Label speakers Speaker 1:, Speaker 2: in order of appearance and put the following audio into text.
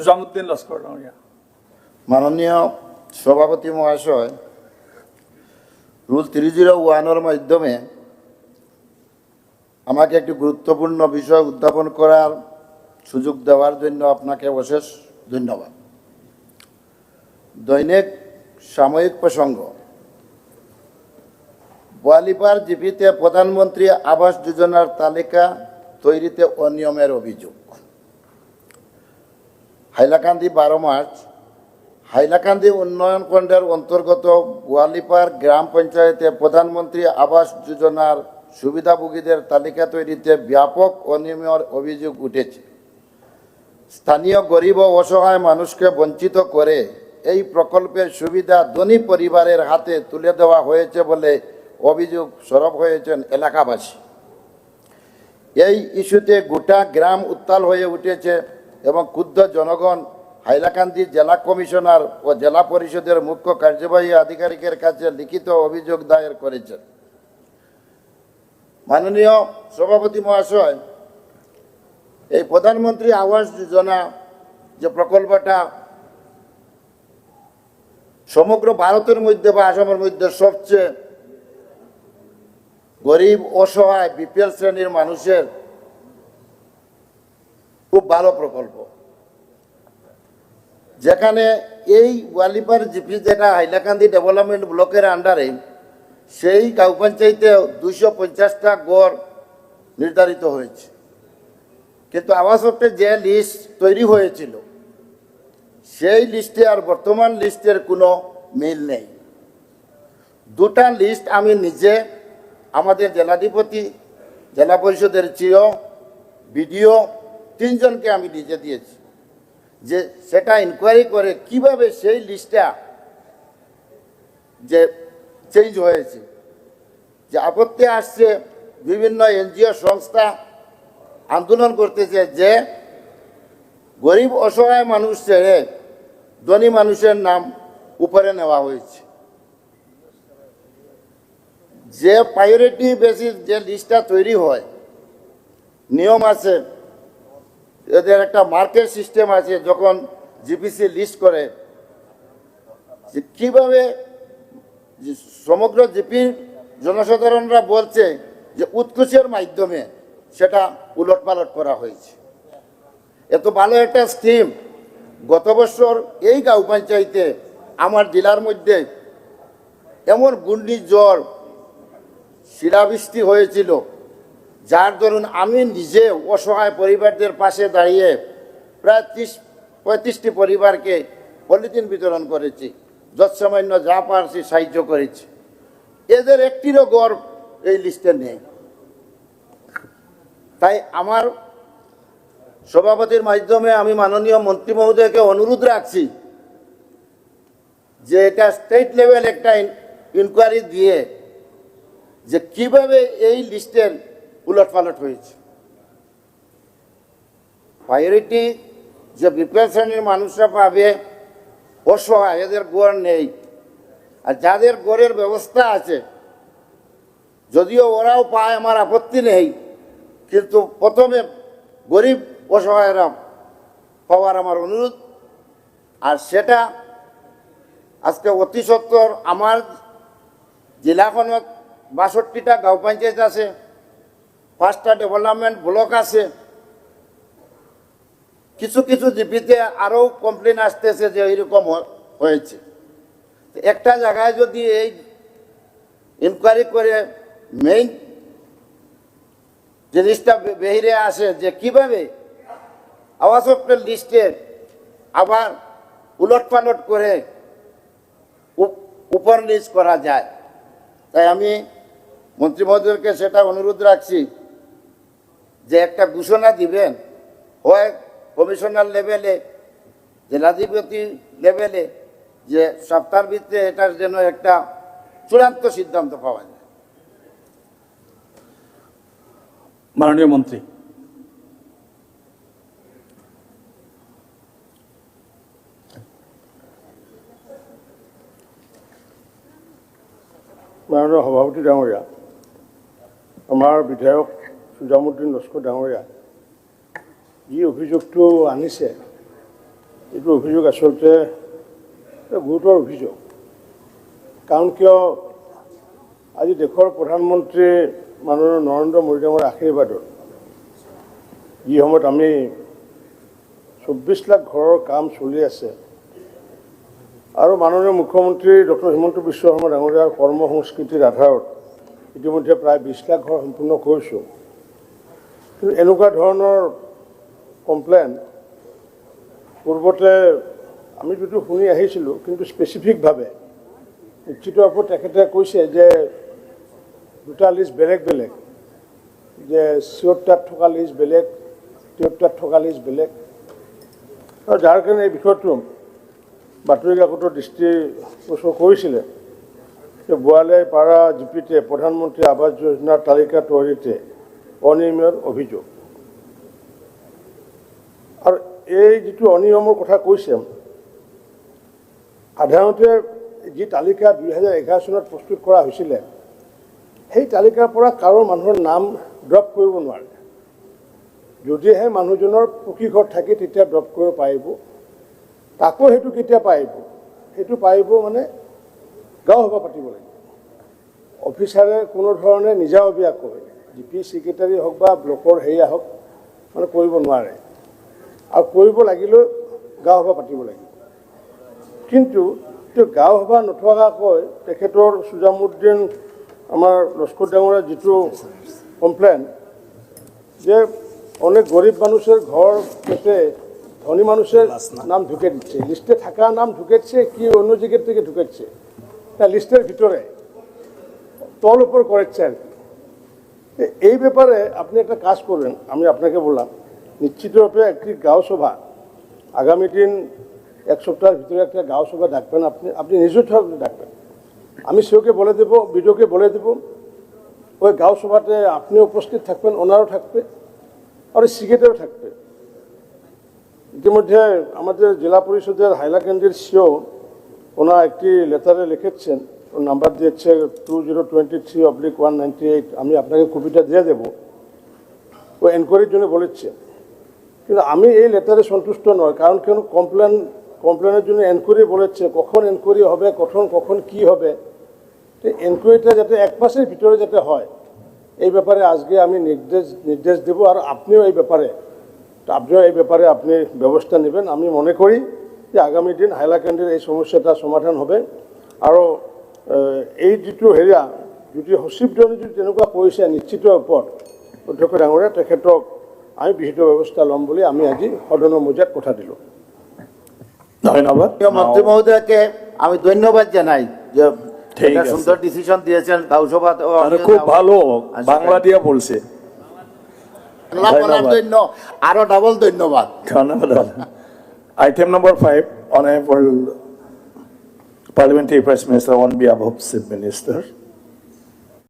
Speaker 1: সুজামুদ্দিন লস্কর ডাঙরিয়া
Speaker 2: মাননীয় সভাপতি মহাশয়, রুল থ্রি জিরো ওয়ানের মাধ্যমে আমাকে একটি গুরুত্বপূর্ণ বিষয় উত্থাপন করার সুযোগ দেওয়ার জন্য আপনাকে অশেষ ধন্যবাদ। দৈনিক সাময়িক প্রসঙ্গ। বোয়ালিপার জিপিতে প্রধানমন্ত্রী আবাস যোজনার তালিকা তৈরিতে অনিয়মের অভিযোগ। হাইলাকান্দি বারো মার্চ। হাইলাকান্দি উন্নয়ন খণ্ডের অন্তর্গত গোয়ালিপার গ্রাম পঞ্চায়েতে প্রধানমন্ত্রী আবাস যোজনার সুবিধাভোগীদের তালিকা তৈরিতে ব্যাপক অনিয়মের অভিযোগ উঠেছে। স্থানীয় গরিব ও অসহায় মানুষকে বঞ্চিত করে এই প্রকল্পের সুবিধা ধনী পরিবারের হাতে তুলে দেওয়া হয়েছে বলে অভিযোগ সরব হয়েছেন এলাকাবাসী। এই ইস্যুতে গোটা গ্রাম উত্তাল হয়ে উঠেছে এবং ক্ষুব্ধ জনগণ, হাইলাকান্দি জেলা কমিশনার ও জেলা পরিষদের মুখ্য কার্যবাহী আধিকারিকের কাছে লিখিত অভিযোগ দায়ের করেছেন। মাননীয় সভাপতি মহাশয়, এই প্রধানমন্ত্রী আবাস যোজনা যে প্রকল্পটা সমগ্র ভারতের মধ্যে বা আসামের মধ্যে সবচেয়ে গরিব, অসহায়, বিপিএল শ্রেণির মানুষের খুব ভালো প্রকল্প। যেখানে এই ওয়ালিপার জিপি যেটা হাইলাকান্দি ডেভেলপমেন্ট ব্লকের আন্ডারে, সেই গাঁও পঞ্চায়েতে দুইশো পঞ্চাশটা গড় নির্ধারিত হয়েছে। কিন্তু আবাস অর্থের যে লিস্ট তৈরি হয়েছিল, সেই লিস্টে আর বর্তমান লিস্টের কোনো মিল নেই। দুটা লিস্ট আমি নিজে আমাদের জেলাধিপতি, জেলা পরিষদের চিও বিডিও তিনজনকে আমি নিজে দিয়েছি। যে সেটা ইনকোয়ারি করে কীভাবে সেই লিস্টটা যে চেঞ্জ হয়েছে। যে আপত্তি আসছে, বিভিন্ন এনজিও সংস্থা আন্দোলন করতেছে যে গরিব, অসহায় মানুষ ছেড়ে ধনী মানুষের নাম উপরে নেওয়া হয়েছে। যে প্রায়োরিটি বেসিস যে লিস্টটা তৈরি হয়, নিয়ম আছে এদের একটা মার্কেট সিস্টেম আছে যখন জিপিসি লিস্ট করে যে কীভাবে সমগ্র জিপি জনসাধারণরা বলছে যে উৎকোচের মাধ্যমে সেটা উলট পালট করা হয়েছে। এত ভালো একটা স্কিম। গত বছর এই গাঁও পঞ্চায়েতে আমার জেলার মধ্যে এমন ঘূর্ণিঝড় শিলাবৃষ্টি হয়েছিল। যার দরুন আমি নিজে অসহায় পরিবারদের পাশে দাঁড়িয়ে প্রায় ত্রিশ, পঁয়ত্রিশটি পরিবারকে পলিথিন বিতরণ করেছি, যৎসামান্য যা পারছি সাহায্য করেছি। এদের একটিরও গড় এই লিস্টে নেই। তাই আমার সভাপতির মাধ্যমে আমি মাননীয় মন্ত্রী মহোদয়কে অনুরোধ রাখছি যে এটা স্টেট লেভেল একটা ইনকোয়ারি দিয়ে যে কীভাবে এই লিস্টের উলটপালট হয়েছে। প্রায়োরিটি যে বিপিএল শ্রেণির মানুষরা পাবে, অসহায়, এদের গড় নেই। আর যাদের গড়ের ব্যবস্থা আছে, যদিও ওরাও পায়, আমার আপত্তি নেই, কিন্তু প্রথমে গরিব অসহায়রা পাওয়ার আমার অনুরোধ। আর সেটা আজকে অতি সত্তর আমার জেলাখনত বাষট্টিটা গাঁও পঞ্চায়েত আছে পাঁচটা ডেভেলপমেন্ট ব্লক আছে। কিছু কিছু জিপিতে আরও কমপ্লেন আসতেছে যে এইরকম হয়েছে। একটা জায়গায় যদি এই ইনকোয়ারি করে মেইন জিনিসটা বে- বেরিয়ে আসে যে কীভাবে আবাস লিস্টে আবার উলট পালট করে উপর নিচ করা যায়। তাই আমি মন্ত্রী মহোদয়কে সেটা অনুরোধ রাখছি। যে একটা ঘোষণা দিবেন হয় কমিশনার লেভেলে জেলাধিপতি লেভেলে যে সপ্তাহের ভিত্তিতে এটার জন্য একটা চূড়ান্ত সিদ্ধান্ত পাওয়া যায়।
Speaker 1: মাননীয় মন্ত্রী।
Speaker 3: মাননীয় সভাপতি ডাঙৰীয়া আমাৰ বিধায়ক সুজামুদ্দিন লস্কৰ ডাঙৰীয়া। যি অভিযোগটো আনিছে এইটো অভিযোগ আচলতে গুৰুতৰ অভিযোগ। কাৰণ কিয় আজি দেশৰ প্ৰধানমন্ত্ৰী মাননীয় নৰেন্দ্ৰ মোদী ডাঙৰ আশীৰ্বাদত যি সময়ত আমি চৌব্বিছ লাখ ঘৰৰ কাম চলি আছে আৰু মাননীয় মুখ্যমন্ত্ৰী ডক্টৰ হিমন্ত বিশ্ব শৰ্মা ডাঙৰীয়াৰ কৰ্ম সংস্কৃতিৰ আধাৰত ইতিমধ্যে প্ৰায় বিছ লাখ ঘৰ সম্পূৰ্ণ কৰিছোঁ। কিন্তু এনেকুৱা ধৰণৰ কমপ্লেইন পূৰ্বতে আমি যিটো শুনি আহিছিলোঁ, কিন্তু স্পেচিফিকভাৱে নিশ্চিতভাৱে তেখেতে কৈছে যে দুটা লিষ্ট বেলেগ বেলেগ, যে চিঅ'ত তাত থকা লিষ্ট বেলেগ টিঅ'ত তাত থকা লিষ্ট বেলেগ। আৰু যাৰ কাৰণে এই বিষয়টো বাতৰি কাকতৰ দৃষ্টিগোচৰ কৰিছিলে, যে বোৱালে পাৰা জিপিতে প্ৰধানমন্ত্ৰী আৱাস যোজনাৰ তালিকা তৈয়াৰীতে অনিয়মৰ অভিযোগ। আৰু এই যিটো অনিয়মৰ কথা কৈছে, সাধাৰণতে যি তালিকা দুই হাজাৰ এঘাৰ চনত প্ৰস্তুত কৰা হৈছিলে, সেই তালিকাৰ পৰা কাৰো মানুহৰ নাম ড্ৰপ কৰিব নোৱাৰে। যদিহে মানুহজনৰ পকী ঘৰ থাকে তেতিয়া ড্ৰপ কৰিব পাৰিব। তাকো সেইটো কেতিয়া পাৰিব? সেইটো পাৰিব মানে গাঁও সভা পাতিব লাগিব। অফিচাৰে কোনো ধৰণে নিজাববীয়াকৈ জি পি ছেক্ৰেটাৰী হওক বা ব্লকৰ হেৰিয়া হওক মানে কৰিব নোৱাৰে। আৰু কৰিব লাগিলেও গাঁও সভা পাতিব লাগিব। কিন্তু গাঁও সভা নথকাকৈ তেখেতৰ সুজামুদ্দিন, আমাৰ লস্কৰ ডাঙৰীয়া যিটো কমপ্লেইন যে অনেক গরিব মানুষের ঘর পেতে ধনী মানুষের নাম ঢুকে দিচ্ছে লিস্টে থাকা নাম ঢুকেছে কি অন্য জায়গার থেকে ঢুকেছে তা লিস্টের ভিতরে তল উপর করেছে আর কি এই ব্যাপারে আপনি একটা কাজ করবেন, আমি আপনাকে বললাম নিশ্চিতরূপে একটি গাঁও সভা, আগামী দিন এক সপ্তাহের ভিতরে একটা গাঁও সভা ডাকবেন আপনি আপনি ঠাকুর ডাকবেন। আমি সেওকে বলে দেবো বিডিওকে বলে দেবো, ওই গাঁও সভাতে আপনিও উপস্থিত থাকবেন, ওনারও থাকবে, আর সিগেটেও থাকবে। ইতিমধ্যে আমাদের জেলা পরিষদের হাইলাকান্দির সিও ওনার একটি লেটারে লিখেছেন নাম্বার দিয়েছে two zero twenty three oblique one ninety eight আমি আপনাকে কপিটা দিয়ে দেবো। ও এনকোয়ারির জন্য বলেছে। কিন্তু আমি এই লেটারে সন্তুষ্ট নয় কারণ কেন কমপ্লেন কমপ্লেনের জন্য এনকোয়ারি বলেছে কখন এনকোয়ারি হবে কখন কখন কি হবে। এনকোয়ারিটা যাতে এক মাসের ভিতরে যাতে হয় এই ব্যাপারে আজকে আমি নির্দেশ নির্দেশ দেব আর আপনিও এই ব্যাপারে আপনিও এই ব্যাপারে আপনি ব্যবস্থা নেবেন। আমি মনে করি যে আগামী দিন হাইলাকান্দিৰ এই সমস্যাটা সমাধান হবে। এহ, এই যিটো হেৰিয়া যদি সচিবজনে যদি তেনেকুৱা কৰিছে নিশ্চিত ওপৰত অধ্যক্ষ ডাঙৰীয়া তেখেতক আমি বিহিত ব্যৱস্থা ল'ম বুলি আমি আজি সদনৰ মজিয়াত কথা দিলোঁ।
Speaker 1: ধন্যবাদ।
Speaker 2: মন্ত্রী মহোদয়কে আমি ধন্যবাদ জানাই যে। সুন্দর ডিসিশন দিয়েছেন গাউসভা
Speaker 1: খুব ভালো বাংলা দিয়ে বলছে।
Speaker 2: আরও ডাবল ধন্যবাদ।
Speaker 1: ধন্যবাদ। Item number five honourable Parliamentary Press Minister on behalf of Chief Minister.